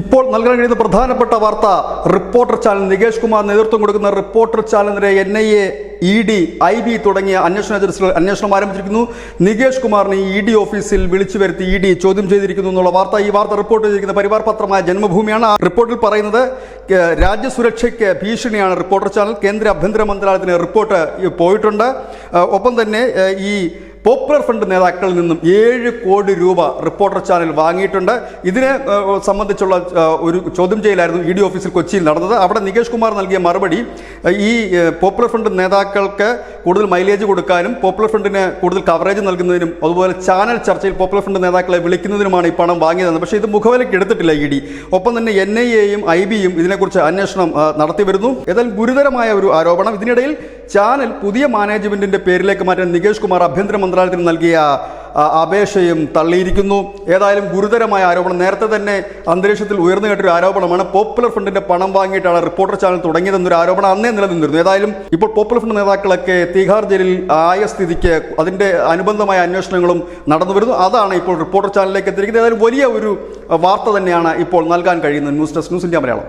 ഇപ്പോൾ നൽകാൻ കഴിയുന്ന പ്രധാനപ്പെട്ട വാർത്ത റിപ്പോർട്ടർ ചാനൽ നികേഷ് കുമാർ നേതൃത്വം കൊടുക്കുന്ന reporter ചാനലിനെതിരെ N I A E D I B തുടങ്ങിയ അന്വേഷണ ഏജൻസികൾ അന്വേഷണം ആരംഭിച്ചിരിക്കുന്നു. നികേഷ് കുമാറിനെ ഇ ഡി ഓഫീസിൽ വിളിച്ചു വരുത്തി ഇ ഡി ചോദ്യം ചെയ്തിരിക്കുന്നു എന്നുള്ള വാർത്ത ഈ വാർത്ത റിപ്പോർട്ട് ചെയ്തിരിക്കുന്ന പരിവാർ പത്രമായ ജന്മഭൂമിയാണ് റിപ്പോർട്ടിൽ പറയുന്നത് രാജ്യസുരക്ഷയ്ക്ക് ഭീഷണിയാണ് റിപ്പോർട്ടർ ചാനൽ. കേന്ദ്ര ആഭ്യന്തര മന്ത്രാലയത്തിന് റിപ്പോർട്ട് പോയിട്ടുണ്ട്. ഒപ്പം തന്നെ ഈ പോപ്പുലർ ഫ്രണ്ട് നേതാക്കളിൽ നിന്നും ഏഴ് കോടി രൂപ റിപ്പോർട്ടർ ചാനൽ വാങ്ങിയിട്ടുണ്ട്. ഇതിനെ സംബന്ധിച്ചുള്ള ഒരു ചോദ്യം ചെയ്യലായിരുന്നു ഇ ഡി ഓഫീസിൽ കൊച്ചിയിൽ നടന്നത്. അവിടെ നികേഷ് കുമാർ നൽകിയ മറുപടി ഈ പോപ്പുലർ ഫ്രണ്ട് നേതാക്കൾക്ക് കൂടുതൽ മൈലേജ് കൊടുക്കാനും പോപ്പുലർ ഫ്രണ്ടിന് കൂടുതൽ കവറേജ് നൽകുന്നതിനും അതുപോലെ ചാനൽ ചർച്ചയിൽ പോപ്പുലർ ഫ്രണ്ട് നേതാക്കളെ വിളിക്കുന്നതിനുമാണ് ഈ പണം വാങ്ങിയതെന്ന്. പക്ഷേ ഇത് മുഖവിലയ്ക്ക് എടുത്തിട്ടില്ല ഇ ഡി. ഒപ്പം തന്നെ എൻ ഐ എയും ഐ ബിയും ഇതിനെക്കുറിച്ച് അന്വേഷണം നടത്തി വരുന്നു. ഏതായാലും ഗുരുതരമായ ഒരു ആരോപണം. ഇതിനിടയിൽ ചാനൽ പുതിയ മാനേജ്മെന്റിന്റെ പേരിലേക്ക് മാറ്റാൻ നികേഷ് കുമാർ ആഭ്യന്തര മന്ത്രാലയത്തിന് നൽകിയ അപേക്ഷയും തള്ളിയിരിക്കുന്നു. ഏതായാലും ഗുരുതരമായ ആരോപണം. നേരത്തെ തന്നെ അന്തരീക്ഷത്തിൽ ഉയർന്നു കേട്ടൊരു ആരോപണമാണ്. പോപ്പുലർ ഫ്രണ്ടിന്റെ പണം വാങ്ങിയിട്ടാണ് റിപ്പോർട്ടർ ചാനൽ തുടങ്ങിയതെന്നൊരു ആരോപണം അന്നേ നിലനിന്നിരുന്നു. ഏതായാലും ഇപ്പോൾ പോപ്പുലർ ഫ്രണ്ട് നേതാക്കളൊക്കെ തിഹാർ ജയിലിൽ ആയ സ്ഥിതിക്ക് അതിന്റെ അനുബന്ധമായ അന്വേഷണങ്ങളും നടന്നു വരുന്നു. അതാണ് ഇപ്പോൾ റിപ്പോർട്ടർ ചാനലിലേക്ക് എത്തിയിരിക്കുന്നത്. ഏതായാലും വലിയ ഒരു വാർത്ത തന്നെയാണ് ഇപ്പോൾ നൽകാൻ കഴിയുന്നത്. News desk news India Malayalam.